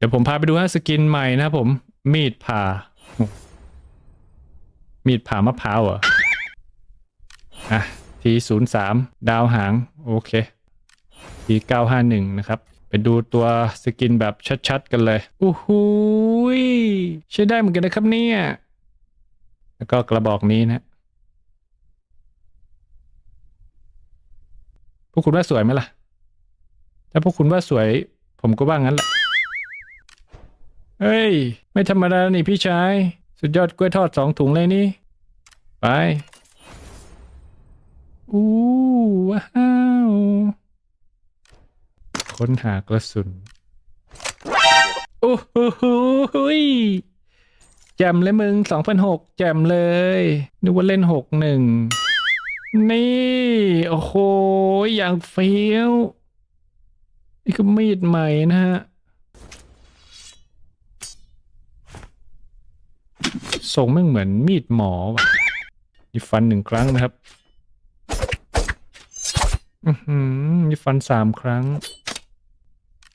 เดี๋ยวผมพาไปดูฮะสกินใหม่นะครับผม มีดผ่า มีดผ่ามะพร้าวเหรอ อะ ทีศูนย์สามดาวหาง โอเค ทีเก้าห้าหนึ่งนะครับ ไปดูตัวสกินแบบชัดๆ กันเลยอู้หูยใช้ได้เหมือนกันนะครับเนี่ย แล้วก็กระบอกนี้นะพวกคุณว่าสวยไหมล่ะ ถ้าพวกคุณว่าสวย ผมก็ว่างั้นแหละ เฮ้ย ไม่ธรรมดานี่พี่ชาย สุดยอดกล้วยทอดสองถุงเลยนี่ ไป อู้ว้าว ค้นหากระสุน โอ้โหยแจมเลยมึงสองพันหกแจมเลย นึกว่าเล่นหกหนึ่ง นี่ โอ้โห อย่างเฟี้ยว นี่ก็มีดใหม่นะฮะ ทรงไม่งเหมือนมีดหมอว่ะนี่ฟันหนึ่งครั้งนะครับ อือหือนี่ฟันสามครั้ง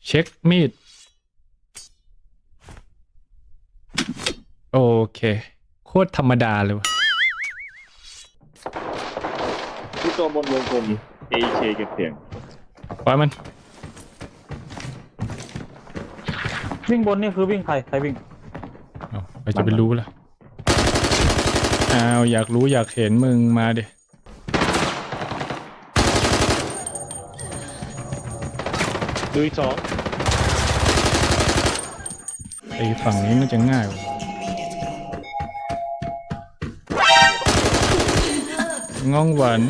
เช็คมีด โอเค โคตรธรรมดาเลยวะที่ตัวบนวงกลม A K เก็บเสียงปล่อยมัน วิ่งบนนี่คือวิ่งใคร ใครวิ่ง เอาไปจะไปรู้ล่ะ อ้าวอยากรู้อยากเห็นมึงมาดิดูอีกสองไอ้ฝั่งนี้มันจะง่ายกว่าง่องหวัน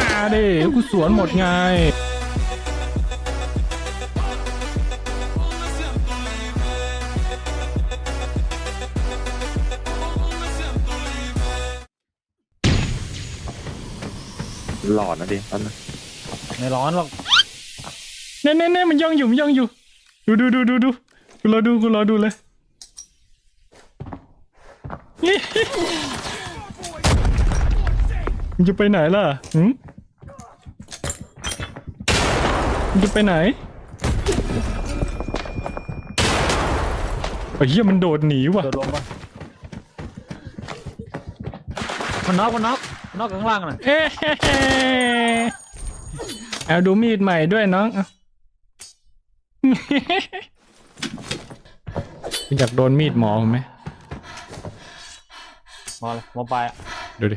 มาดิกูสวนหมดไงหลอดนะดิตอนนั้นไม่ร้อนหรอกเน่เน่เน่มันย่องอยู่มันย่องอยู่ ดูดูดูดูดูกูรอดูกูรอดูเลยมึงจะไปไหนล่ะหืมมึง จะไปไหนไอ้เหี้ยมันโดดหนีว่ะ โดดลงปะมันน็อกมันน็อกมันน็อกข้างล่างน่ะเอ๊ะเอาดูมีดใหม่ด้วยน้องเอาคุณอยากโดนมีดหมอผมไหมมาเลยมาไปลายอะดูดิ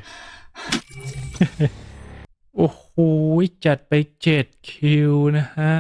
โอ้โหจัดไปเจ็ดคิว นะฮะ